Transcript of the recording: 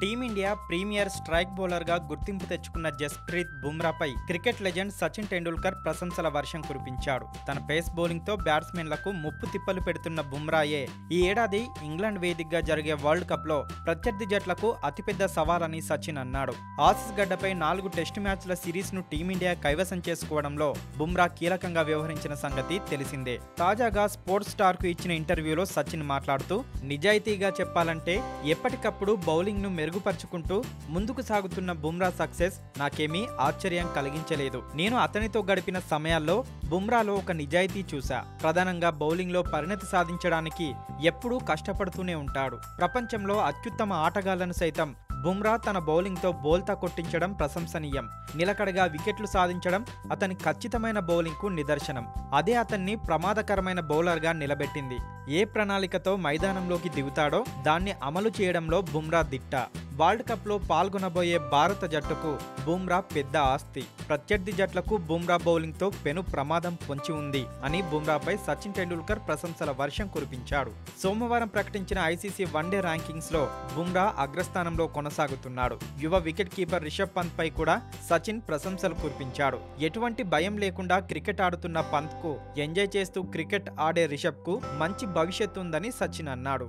Team India premier strike బౌలర్గా గుర్తింపు తెచ్చుకున్న జస్ప్రీత్ బుమ్రాపై క్రికెట్ లెజెండ్ సచిన్ టెండూల్కర్ ప్రశంసల వర్షం కురిపించాడు. తన పేస్ బౌలింగ్తో బ్యాట్స్మెన్లకు ముప్పు తిప్పలు పెడుతున్న బుమ్రాయే ఈ ఏడాది ఇంగ్లాండ్ వేదికగా జరిగే వరల్డ్ కప్లో ప్రత్యర్థి జట్లకు అతిపెద్ద సవాలని సచిన్ అన్నాడు. ఆసిస్ గడ్డపై నాలుగు టెస్టు మ్యాచ్ల సిరీస్ను టీమిండియా కైవసం చేసుకోవడంలో బుమ్రా కీలకంగా వ్యవహరించిన సంగతి తెలిసిందే. తాజాగా స్పోర్ట్స్ స్టార్కు ఇచ్చిన ఇంటర్వ్యూలో సచిన్ మాట్లాడుతూ నిజాయితీగా చెప్పాలంటే ఎప్పటికప్పుడు బౌలింగ్ను మెరుగుపరుచుకుంటూ ముందుకు సాగుతున్న బుమ్రా సక్సెస్ నాకేమీ ఆశ్చర్యం కలిగించలేదు. నేను అతనితో గడిపిన సమయాల్లో బుమ్రాలో ఒక నిజాయితీ చూశా. ప్రధానంగా బౌలింగ్లో పరిణతి సాధించడానికి ఎప్పుడూ కష్టపడుతూనే ఉంటాడు. ప్రపంచంలో అత్యుత్తమ ఆటగాళ్ళను సైతం బుమ్రా తన బౌలింగ్తో బోల్తా కొట్టించడం ప్రశంసనీయం. నిలకడగా వికెట్లు సాధించడం అతని ఖచ్చితమైన బౌలింగ్కు నిదర్శనం. అదే అతన్ని ప్రమాదకరమైన బౌలర్గా నిలబెట్టింది. ఏ ప్రణాళికతో మైదానంలోకి దిగుతాడో దాన్ని అమలు చేయడంలో బుమ్రా దిట్ట. వరల్డ్ కప్లో పాల్గొనబోయే భారత జట్టుకు బుమ్రా పెద్ద ఆస్తి. ప్రత్యర్థి జట్లకు బుమ్రా బౌలింగ్తో పెను ప్రమాదం పొంచి ఉంది అని బుమ్రాపై సచిన్ టెండూల్కర్ ప్రశంసల వర్షం కురిపించాడు. సోమవారం ప్రకటించిన ఐసీసీ వన్డే ర్యాంకింగ్స్లో బుమ్రా అగ్రస్థానంలో కొనసాగుతున్నాడు. యువ వికెట్ కీపర్ రిషబ్ పంత్ పై కూడా సచిన్ ప్రశంసలు కురిపించాడు. ఎటువంటి భయం లేకుండా క్రికెట్ ఆడుతున్న పంత్కు ఎంజాయ్ చేస్తూ క్రికెట్ ఆడే రిషబ్కు మంచి భవిష్యత్తు ఉందని సచిన్ అన్నాడు.